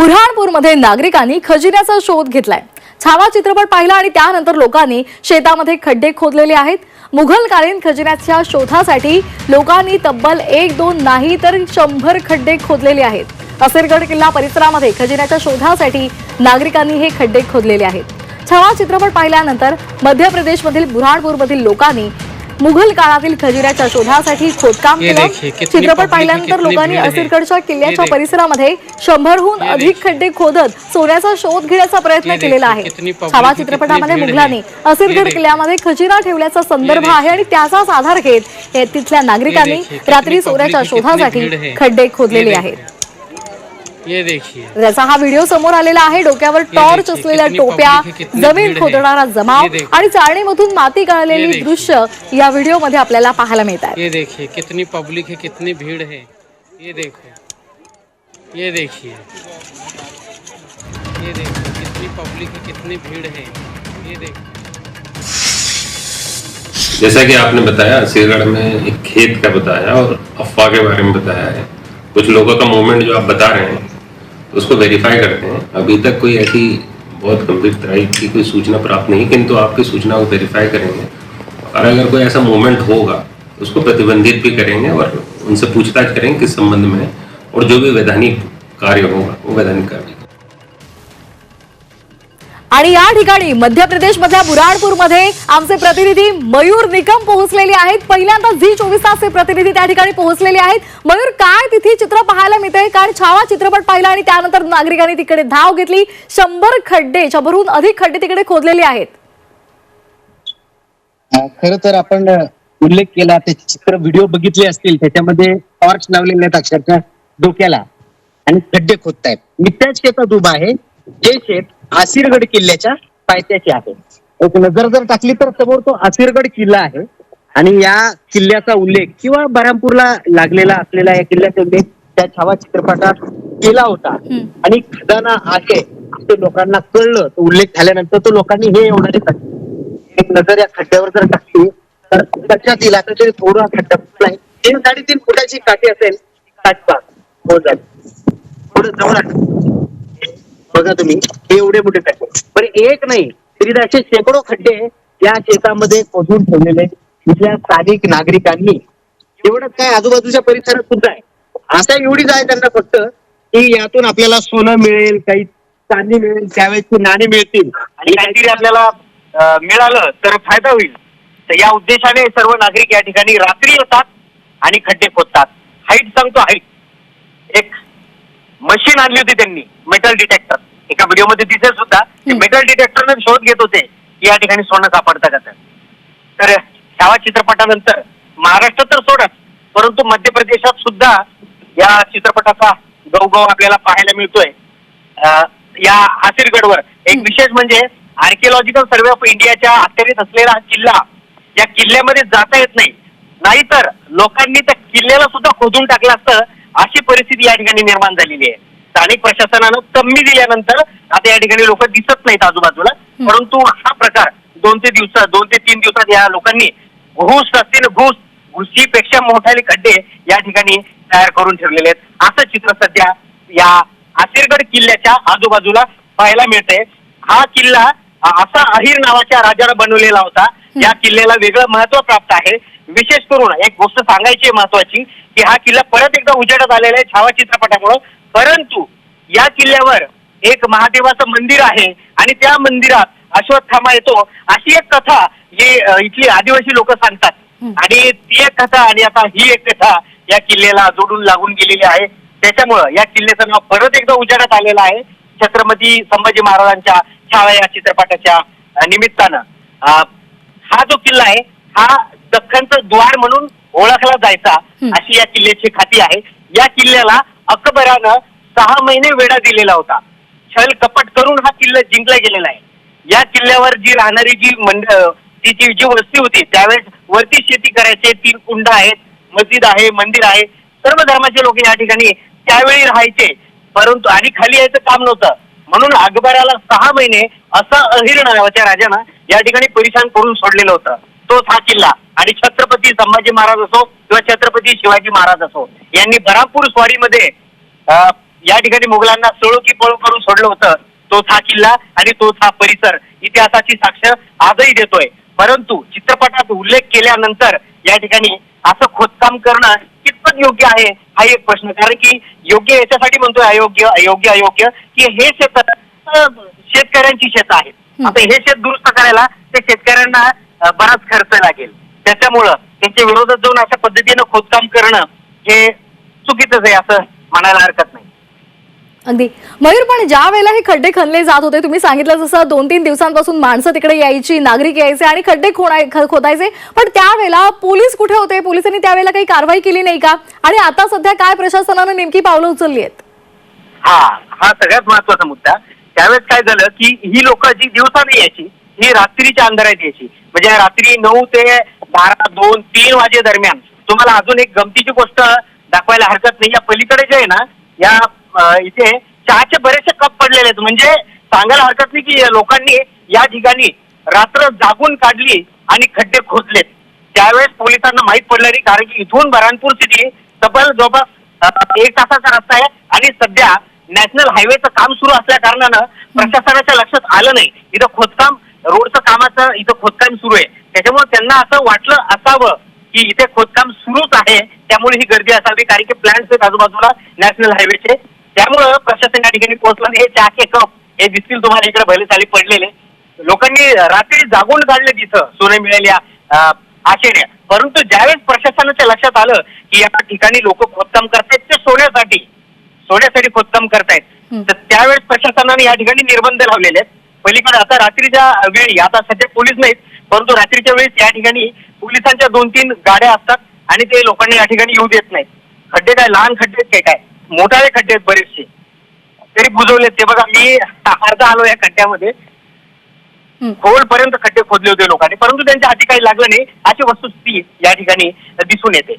बुरहाणपूरमध्ये नागरिकांनी खजिन्याचा शोध घेतलाय. छावा चित्रपट पाहिला आणि त्यानंतर लोकांनी शेतामध्ये खड्डे खोदलेले आहेत. मुघलकालीन खजिन्याच्या शोधासाठी लोकांनी तब्बल एक दोन नाही तर शंभर खड्डे खोदलेले आहेत. असेरगड किल्ला परिसरामध्ये खजिन्याच्या शोधासाठी नागरिकांनी हे खड्डे खोदलेले आहेत. छावा चित्रपट पाहिल्यानंतर मध्य प्रदेशमधील बुऱ्हाणपूरमधील लोकांनी मुघल काळातील खजिन्याच्या शोधासाठी खोदकाम केलं चित्रपट पाहिल्यानंतर लोकांनी भीड़. असिरगडच्या किल्ल्याच्या. परिसरामध्ये शंभरहून अधिक. खड्डे खोदत सोन्याचा शोध घेण्याचा प्रयत्न केलेला आहे छावा है, चित्रपटामध्ये मुघलांनी. असिरगड. किल्ल्यामध्ये खजिना ठेवल्याचा संदर्भ. आहे आणि त्याचाच आधार घेत हे तिथल्या नागरिकांनी रात्री सोन्याच्या शोधासाठी. खड्डे खोदलेले आहेत. ये देखिए। त्याचा हा व्हिडिओ समोर आलेला आहे. डोक्यावर टॉर्च असलेल्या टोप्या जमीन. खोदणारा जमाव. आणि चाळणीमधून माती ये गाळलेली. दृश्य या व्हिडिओमध्ये आपल्याला पाहायला मिळत ये देखिए कितनी पब्लिक है कितनी भीड़ है ये देखो. ये देखिए. ये देखो कितनी पब्लिक है कितनी भीड़ है ये देखो. जैसा कि आपने बताया सीरगढ़ में एक खेत का बताया और अफवाह के बारे में बताया है। कुछ लोगों का मूवमेंट जो आप बता रहे हैं उसको वेरीफाई करते हैं। अभी तक कोई ऐसी बहुत गंभीर तरह की कोई सूचना प्राप्त नहीं किंतु आपकी सूचना को वेरीफाई करेंगे। और अगर कोई ऐसा मूवमेंट होगा, उसको प्रतिबंधित भी करेंगे और उनसे पूछताछ करेंगे किस संबंध में और जो भी वैधानिक कार्य होगा, वो वैधानिक कार्य। आणि या ठिकाणी मध्य प्रदेशमधल्या बुराणपूरमध्ये आमचे प्रतिनिधी मयूर निकम पोहोचलेले आहेत. पहिल्यांदा झी चोवीस तासचे प्रतिनिधी त्या ठिकाणी पोहोचलेले आहेत. मयूर काय तिथे चित्र पाहायला मिळतंय? कारण छावा चित्रपट पाहिला आणि त्यानंतर नागरिकांनी तिकडे धाव घेतली? शंभर खड्डे शंभरहून अधिक खड्डे तिकडे खोदलेले आहेत. खर तर आपण उल्लेख केला ते चित्र व्हिडिओ बघितले असतील त्याच्यामध्ये टॉर्च लावलेले आहेत अक्षरशः डोक्याला. आणि खड्डे खोदतायत. मी त्याच शेतात उभा आहे. जे शेत आसिरगड किल्ल्याच्या पायथ्याचे आहे. एक नजर जर टाकली तर समोर तो आसिरगड किल्ला आहे. आणि या किल्ल्याचा उल्लेख किंवा बरामपूरला लागलेला असलेला या किल्ल्याचा उल्लेख त्या छावा चित्रपटात केला होता. आणि खजाना आहे ते लोकांना कळलं तो उल्लेख झाल्यानंतर तो लोकांनी हे एवढं एक नजर या खड्ड्यावर जर टाकली तर लक्षात येईल. आता तरी थोडा खड्डा फुटलाय तीन साडेतीन फुटाची काठी असेल काटपा हो जाईल. थोडं जवळ. बघा तुम्ही हे एवढे मोठे खड्डे पण एक नाही तरी असे शेकडो खड्डे या शेतामध्ये खोदून ठेवलेले इथल्या स्थानिक नागरिकांनी. एवढंच काय आजूबाजूच्या परिसरात सुद्धा आहे. असा एवढीच आहे त्यांना फक्त की यातून आपल्याला सोनं मिळेल काही चांदी मिळेल त्यावेळेसची नाणी मिळतील. आणि काहीतरी आपल्याला अं, मिळालं तर फायदा होईल. तर या उद्देशाने सर्व नागरिक या ठिकाणी रात्री येतात आणि खड्डे खोदतात. हाईट सांगतो हाईट एक मशीन आणली होती त्यांनी. मेटल डिटेक्टर एका व्हिडिओमध्ये दिसत सुद्धा. मेटल डिटेक्टर शोध घेत होते की या ठिकाणी सोनं सापडतं का तर. ह्या चित्रपटानंतर महाराष्ट्र तर सोडत परंतु मध्य प्रदेशात सुद्धा या चित्रपटाचा गवगव आपल्याला पाहायला मिळतोय. या आसिरगडवर. एक विशेष म्हणजे आर्किओलॉजिकल सर्वे ऑफ इंडियाच्या अखत्यारीत असलेला हा किल्ला या किल्ल्यामध्ये जाता येत नाही. नाहीतर लोकांनी त्या किल्ल्याला सुद्धा खोदून टाकलं असतं अशी परिस्थिती या ठिकाणी निर्माण झालेली आहे. स्थानिक प्रशासनानं कमी दिल्यानंतर आता या ठिकाणी लोक दिसत नाहीत आजूबाजूला. परंतु हा प्रकार दोन ते दिवसात दोन ते तीन दिवसात या लोकांनी घुस असतील घुस घुशीपेक्षा मोठाले खड्डे या ठिकाणी तयार करून ठेवलेले आहेत. असं चित्र सध्या या आसिरगड किल्ल्याच्या आजूबाजूला पाहायला मिळते हा किल्ला असा अहिर नावाच्या राजाला बनवलेला होता. या किल्ल्याला वेगळं महत्त्व प्राप्त आहे. विशेष करून एक गोष्ट सांगायची आहे महत्वाची की हा किल्ला परत एकदा उजेडात आलेला आहे छावा चित्रपटामुळं परंतु या किल्ल्यावर एक महादेवाचं मंदिर आहे आणि त्या मंदिरात अश्वत्थामा येतो अशी एक कथा जी अ, इथली आदिवासी लोक सांगतात. आणि ती एक कथा आणि आता ही एक कथा या किल्ल्याला जोडून लागून गेलेली आहे. त्याच्यामुळं या किल्ल्याचं नाव परत एकदा उजेडात आलेलं आहे. छत्रपती संभाजी महाराजांच्या छावा या चित्रपटाच्या निमित्तानं. हा जो किल्ला आहे हा दख्खनचं द्वार म्हणून ओळखला जायचा हं. अशी या किल्ल्याची खाती आहे. या किल्ल्याला अकबरानं सहा महिने वेढा दिलेला होता. छल कपट करून हा किल्ला जिंकला गेलेला आहे. या किल्ल्यावर जी राहणारी जी मंड तिची जी वस्ती होती त्यावेळेस वरती शेती करायचे तीन कुंड आहेत मस्जिद आहे मंदिर आहे सर्व धर्माचे लोक या ठिकाणी त्यावेळी राहायचे. परंतु आणि खाली यायचं काम नव्हतं. म्हणून अकबराला सहा महिने असं अहिर नावाच्या राजानं या ठिकाणी परिशान करून सोडलेलं होतं. तोच हा किल्ला. आणि छत्रपती संभाजी महाराज असो किंवा छत्रपती शिवाजी महाराज असो यांनी बरापूर स्वारीमध्ये या ठिकाणी मुघलांना सळो की पळो करून सोडलं होतं. तोच हा किल्ला आणि तोच हा परिसर. इतिहासाची साक्ष आजही देतोय. परंतु चित्रपटात उल्लेख केल्यानंतर या ठिकाणी असं खोदकाम करणं कितपत योग्य आहे हा एक प्रश्न. कारण की योग्य याच्यासाठी म्हणतोय अयोग्य अयोग्य अयोग्य की हे शेत शेतकऱ्यांची शेत आहेत आता हे शेत दुरुस्त करायला ते शेतकऱ्यांना बराच खर्च लागेल. त्याच्यामुळं त्यांच्या विरोधात जाऊन अशा पद्धतीनं खोदकाम करणं हे चुकीचंच आहे असं म्हणायला हरकत नाही. अगदी. मयूर पण ज्या वेळेला हे खड्डे खणले जात होते तुम्ही सांगितलं जसं दोन तीन दिवसांपासून माणसं तिकडे यायची नागरिक यायचे आणि खड्डे खोदायचे पण त्यावेळेला पोलीस कुठे होते? पोलिसांनी त्यावेळेला काही कारवाई केली नाही का? आणि आता सध्या काय प्रशासनानं नेमकी पावलं उचलली आहेत? हा हा सगळ्यात महत्त्वाचा मुद्दा. त्यावेळेस काय झालं की ही लोक जी दिवसाने यायची ही रात्रीच्या अंधारात यायची. म्हणजे रात्री नऊ ते बारा दोन तीन वाजे दरम्यान तुम्हाला अजून एक गमतीची गोष्ट दाखवायला हरकत नाही. या पलीकडे जे आहे ना या इथे चहाचे बरेचसे कप पडलेले आहेत. म्हणजे सांगायला हरकत नाही की लोकांनी या ठिकाणी रात्र जागून काढली आणि खड्डे खोदलेत. त्यावेळेस पोलिसांना माहीत पडलं नाही कारण की इथून बरानपूर सिटी तब्बल जवळपास एक तासाचा रस्ता आहे आणि सध्या नॅशनल हायवेचं काम सुरू असल्या कारणानं प्रशासनाच्या लक्षात आलं नाही. इथं खोदकाम रोडचं कामाचं इथं खोदकाम सुरू आहे. त्याच्यामुळे त्यांना असं वाटलं असावं की इथे खोदकाम सुरूच आहे. त्यामुळे ही गर्दी असावी कारण की प्लॅन्स आहेत आजूबाजूला नॅशनल हायवेचे त्यामुळं प्रशासन या ठिकाणी पोहोचलं हे चहाचे कप हे दिसतील तुम्हाला इकडे भले चाली पडलेले. लोकांनी रात्री जागून काढले तिथं सोने मिळाल्या आशेने. परंतु ज्यावेळेस प्रशासनाच्या लक्षात आलं की या ठिकाणी लोक खोदकाम करतायत ते सोन्यासाठी सोन्यासाठी खोदकाम करतायत. तर त्यावेळेस प्रशासनाने या ठिकाणी निर्बंध लावलेले आहेत. पलीकडे आता रात्रीच्या वेळी आता सध्या पोलीस नाहीत परंतु रात्रीच्या वेळेस या ठिकाणी पोलिसांच्या दोन तीन गाड्या असतात आणि ते लोकांना या ठिकाणी येऊ देत नाहीत. खड्डे काय? लहान खड्डे आहेत काय? काय? मोठाले खड्डे आहेत बरेचसे. तरी बुजवलेत ते बघा मी अर्धा आलो या खड्ड्यामध्ये. खोलपर्यंत खड्डे खोदले होते लोकांनी. परंतु त्यांच्या हाती काही लागलं नाही. अशी वस्तुस्थिती या ठिकाणी दिसून येते.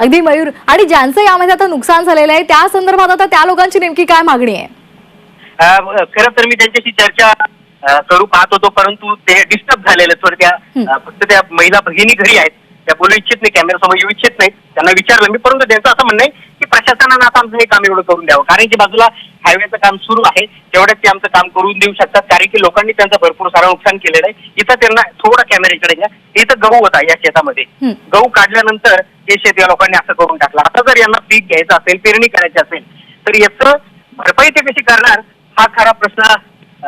अगदी मयूर. आणि ज्यांचं यामध्ये आता नुकसान झालेलं आहे त्या संदर्भात आता त्या लोकांची नेमकी काय मागणी आहे? खरं तर मी त्यांच्याशी चर्चा करू पाहत होतो परंतु ते डिस्टर्ब झालेले थोडं त्या फक्त त्या महिला भगिनी घरी आहेत. त्या बोलू इच्छित नाही कॅमेरासमोर येऊ इच्छित नाहीत त्यांना विचारलं मी परंतु त्यांचं असं म्हणणं आहे की प्रशासनानं आता आमचं हे काम एवढं करून द्यावं. कारण की बाजूला हायवेचं काम सुरू आहे. तेवढ्यात ते आमचं काम करून देऊ शकतात. कारण की लोकांनी त्यांचं भरपूर सारं नुकसान केलेलं आहे. इथं त्यांना थोडा कॅमेऱ्याकडे घ्या. इथं गहू होता या शेतामध्ये. गहू काढल्यानंतर हे शेत या लोकांनी असं करून टाकलं. आता जर यांना पीक घ्यायचं असेल पेरणी करायची असेल तर याचं भरपाई ते कशी करणार? हा खरा प्रश्न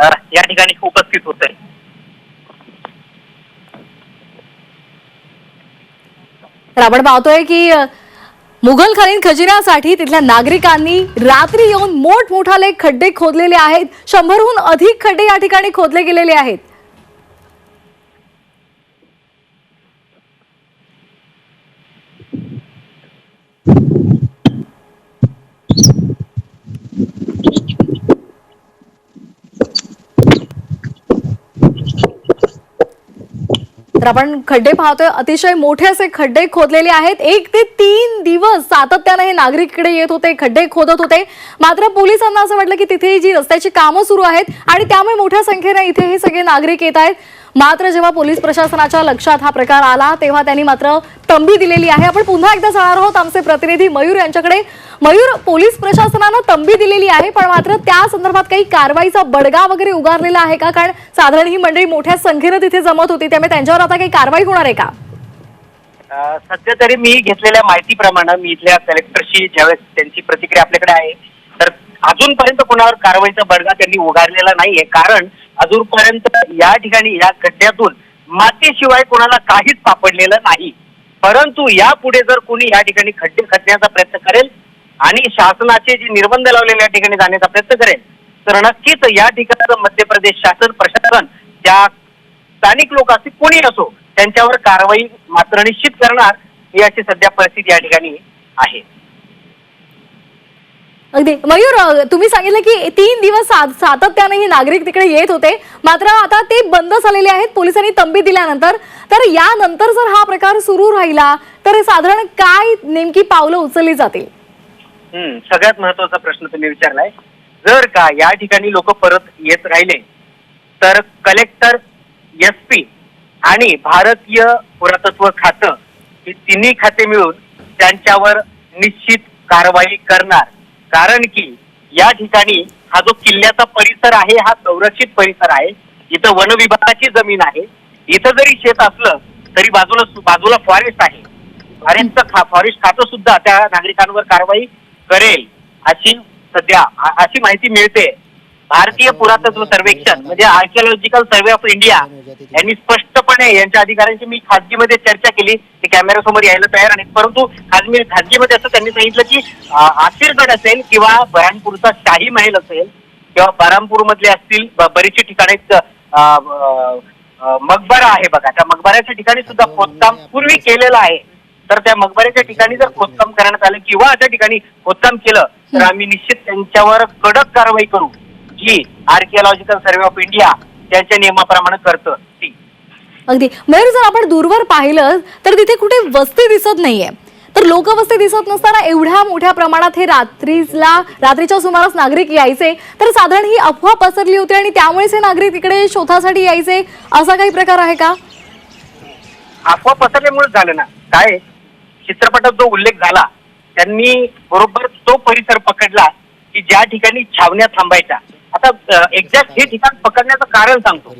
या ठिकाणी उपस्थित होतोय. तर आपण पाहतोय की अ, मुघलखालीन खजिन्यासाठी तिथल्या नागरिकांनी रात्री येऊन मोठमोठाले खड्डे खोदलेले आहेत. शंभरहून अधिक खड्डे या ठिकाणी खोदले गेलेले आहेत. तर आपण खड्डे पाहतोय. अतिशय मोठे असे खड्डे खोदलेले आहेत. एक ते तीन दिवस सातत्याने हे नागरिक इकडे येत होते खड्डे खोदत होते. मात्र पोलिसांना असं वाटलं की तिथे जी रस्त्याची कामं सुरू आहेत आणि त्यामुळे मोठ्या संख्येने इथे हे सगळे नागरिक येत आहेत. मात्र जेव्हा पोलीस प्रशासनाच्या लक्षात हा प्रकार आला तेव्हा त्यांनी मात्र तंबी दिलेली आहे. आपण पुन्हा एकदा जाणार आहोत आमचे प्रतिनिधी मयूर यांच्याकडे. मयूर पोलीस प्रशासनानं तंबी दिलेली आहे पण मात्र त्या संदर्भात काही कारवाईचा बडगा वगैरे उगारलेला आहे का? कारण साधारण ही मंडळी मोठ्या संख्येनं तिथे जमत होती त्यामुळे त्यांच्यावर आता काही कारवाई होणार आहे का? सध्या तरी मी घेतलेल्या माहितीप्रमाणे मी इथल्या कलेक्टरशी ज्यावेळेस त्यांची प्रतिक्रिया आपल्याकडे आहे तर अजूनपर्यंत कोणावर कारवाईचा बडगा त्यांनी उगारलेला नाहीये. कारण अजूनपर्यंत या ठिकाणी या खड्ड्यातून मातीशिवाय कोणाला काहीच सापडलेलं नाही. परंतु यापुढे जर कोणी या ठिकाणी खड्डे खदण्याचा प्रयत्न करेल आणि शासनाचे जे निर्बंध लावलेले या ठिकाणी जाण्याचा प्रयत्न करेल तर नक्कीच या ठिकाणचं मध्य प्रदेश शासन प्रशासन त्या स्थानिक लोक असतील कोणी असो त्यांच्यावर कारवाई मात्र निश्चित करणार ही अशी सध्या परिस्थिती या ठिकाणी आहे. अगदी. मयूर तुम्ही सांगितलं की तीन दिवस सातत्याने हे नागरिक तिकडे येत होते. मात्र आता ते बंद झालेले आहेत. पोलिसांनी तंबी दिल्यानंतर. तर यानंतर जर हा प्रकार सुरू राहिला तर साधारण काय नेमकी पावलं उचलली जातील? सगळ्यात महत्त्वाचा प्रश्न तुम्ही विचारलाय. जर का या ठिकाणी लोक परत येत राहिले तर कलेक्टर एस पी आणि भारतीय पुरातत्व खातं ही तिन्ही खाते मिळून त्यांच्यावर निश्चित कारवाई करणार. कारण की या ठिकाणी हा जो किल्ल्याचा परिसर आहे हा संरक्षित परिसर आहे. इथं वन विभागाची जमीन आहे. इथं जरी शेत असलं तरी बाजूला बाजूला फॉरेस्ट आहे. फॉरेस्टचं खा फॉरेस्ट खातं सुद्धा त्या नागरिकांवर कारवाई करेल अशी सध्या अशी माहिती मिळते. भारतीय पुरातत्व सर्वेक्षण म्हणजे आर्किओलॉजिकल सर्वे ऑफ इंडिया यांनी स्पष्टपणे यांच्या अधिकाऱ्यांची मी खाजगीमध्ये चर्चा केली. ते कॅमेऱ्यासमोर यायला तयार नाहीत परंतु खाजगी खाजगीमध्ये असं त्यांनी सांगितलं की आशीर्गड आसिरगड असेल किंवा बऱ्हाणपूरचा शाही महल असेल किंवा बारामपूर मधले असतील बरीचशी ठिकाणी मकबरा आहे बघा. त्या मकबऱ्याच्या ठिकाणी सुद्धा खोदकाम पूर्वी केलेलं आहे. तर त्या मकबऱ्याच्या ठिकाणी जर खोदकाम करण्यात आलं किंवा अशा ठिकाणी खोदकाम केलं तर आम्ही निश्चित त्यांच्यावर कडक कारवाई करू. जी आर्किओलॉजिकल सर्वे ऑफ इंडिया त्यांच्या नियमाप्रमाणे करतं ती. अगदी. मयूर जर आपण दूरवर पाहिलं तर तिथे कुठे वस्ती दिसत नाहीये. तर लोकवस्ती दिसत नसताना एवढ्या मोठ्या प्रमाणात हे रात्रीला रात्रीच्या सुमारास नागरिक यायचे तर साधारण ही अफवा पसरली होती आणि त्यामुळेच हे नागरिक तिकडे शोधासाठी यायचे असा काही प्रकार आहे का? अफवा पसरल्यामुळे झालं ना. काय? चित्रपटात जो उल्लेख झाला त्यांनी बरोबर तो परिसर पकडला की ज्या ठिकाणी छावण्या थांबायच्या आता एक्झॅक्ट हे ठिकाण पकडण्याचं कारण सांगतो.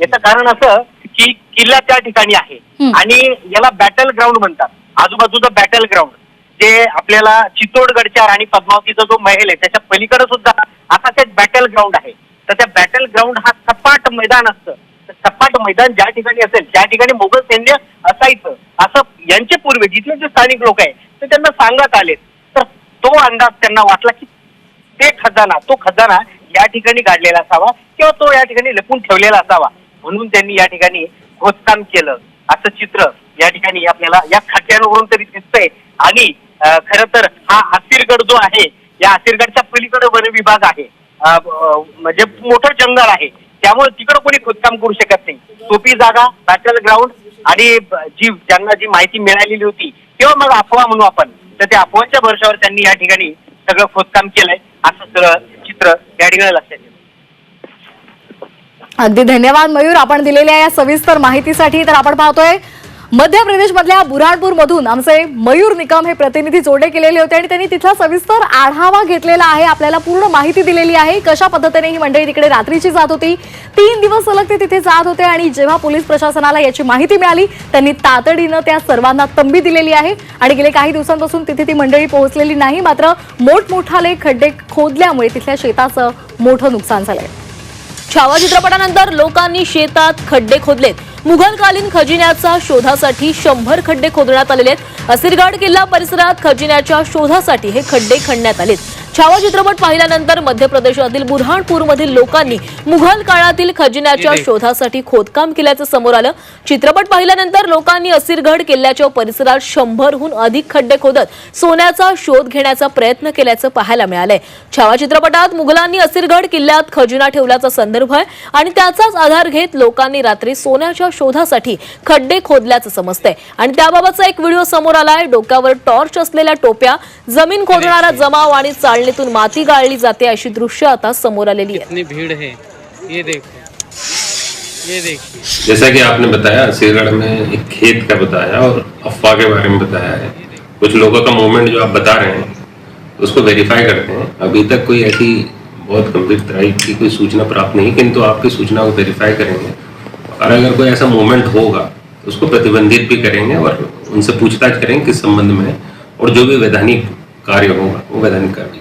याचं कारण असं की किल्ला त्या ठिकाणी आहे. हं. आणि याला बॅटल ग्राउंड म्हणतात. आजूबाजूचं बॅटल ग्राउंड जे आपल्याला चित्तोडगडच्या राणी पद्मावतीचा जो महल आहे त्याच्या पलीकडे सुद्धा आता ते बॅटल ग्राउंड आहे. तर त्या बॅटल ग्राउंड हा सपाट मैदान असतं. तर सपाट मैदान ज्या ठिकाणी असेल त्या ठिकाणी मोगल सैन्य असायचं. असं यांचे पूर्वी जिथले जे स्थानिक लोक आहे ते त्यांना सांगत आले तर तो अंदाज त्यांना वाटला की ते खजाना तो खजाना या ठिकाणी गाडलेला असावा किंवा तो या ठिकाणी लपून ठेवलेला असावा. म्हणून त्यांनी या ठिकाणी खोदकाम केलं. असं चित्र या ठिकाणी आपल्याला या खड्ड्यांवरून तरी दिसतंय. आणि खर तर हा आसिरगड जो आहे या आसिरगडच्या पलीकडे वन विभाग आहे. म्हणजे मोठं जंगल आहे. त्यामुळे तिकडं कोणी खोदकाम करू शकत नाही. सोपी जागा बॅटल ग्राउंड आणि जी ज्यांना जी माहिती मिळालेली होती तेव्हा मग अफवा म्हणू आपण. तर त्या अफवाच्या भरशावर त्यांनी या ठिकाणी सगळं खोदकाम केलंय. असं सगळं चित्र या ठिकाणी लक्षात येतं. अगदी धन्यवाद मयूर. आपण दिलेल्या या सविस्तर माहितीसाठी तर आपण पाहतोय मध्य प्रदेशमधल्या बुऱ्हाणपूरमधून आमचे मयूर निकम हे प्रतिनिधी जोडले गेलेले होते आणि त्यांनी तिथला सविस्तर आढावा घेतलेला आहे. आपल्याला पूर्ण माहिती दिलेली आहे. कशा पद्धतीने ही मंडळी तिकडे रात्रीची जात होती? तीन दिवस सलग ते तिथे जात होते आणि जेव्हा पोलीस प्रशासनाला याची माहिती मिळाली त्यांनी तातडीनं त्या सर्वांना तंबी दिलेली आहे आणि गेले काही दिवसांपासून तिथे ती मंडळी पोहोचलेली नाही. मात्र मोठमोठाले खड्डे खोदल्यामुळे तिथल्या शेताचं मोठं नुकसान झालंय. छावा चित्रपटानंतर लोकांनी शेतात खड्डे खोदलेत. मुघलकालीन खजिन्याचा शोधासाठी शंभर खड्डे खोदण्यात आलेले आहेत. असिरगड किल्ला परिसरात खजिन्याच्या शोधासाठी हे खड्डे खणण्यात आलेत. छावा चित्रपट पाहिल्यानंतर मध्य प्रदेशातील बुरहाणपूरमधील लोकांनी मुघल काळातील खजिन्याच्या शोधासाठी खोदकाम केल्याचं समोर आलं. चित्रपट पाहिल्यानंतर लोकांनी असिरगड किल्ल्याच्या परिसरात शंभरहून अधिक खड्डे खोदत सोन्याचा शोध घेण्याचा प्रयत्न केल्याचं पाहायला मिळालंय. छावा चित्रपटात मुघलांनी असिरगड किल्ल्यात खजिना ठेवल्याचा संदर्भ आहे आणि त्याचाच आधार घेत लोकांनी रात्री सोन्याच्या शोधासाठी खड्डे खोदल्याचं समजतंय. आणि त्याबाबतचा एक व्हिडिओ समोर आलाय. डोक्यावर टॉर्च असलेल्या टोप्या जमीन खोदणारा जमाव आणि चाळणीतून माती गाळली जाते अशी दृश्य आता समोर आलेली कितनी भीड़ है. ये देखो. ये देखिए. जैसा कि आपने बताया सिरगढ़ में एक खेत का बताया और अफवाह के बारे में बताया है। कुछ लोगों का मूवमेंट जो आप बता रहे हैं उसको वेरीफाई करते हैं। अभी तक कोई ऐसी बहुत गंभीर तरह की कोई सूचना प्राप्त नहीं किंतु आपकी सूचना को वेरीफाई करेंगे। और अगर कोई ऐसा मूवमेंट होगा तो उसको प्रतिबंधित भी करेंगे और उनसे पूछताछ करेंगे किस संबंध में। और जो भी वैधानिक कार्य होगा वो वैधानिक कार्य।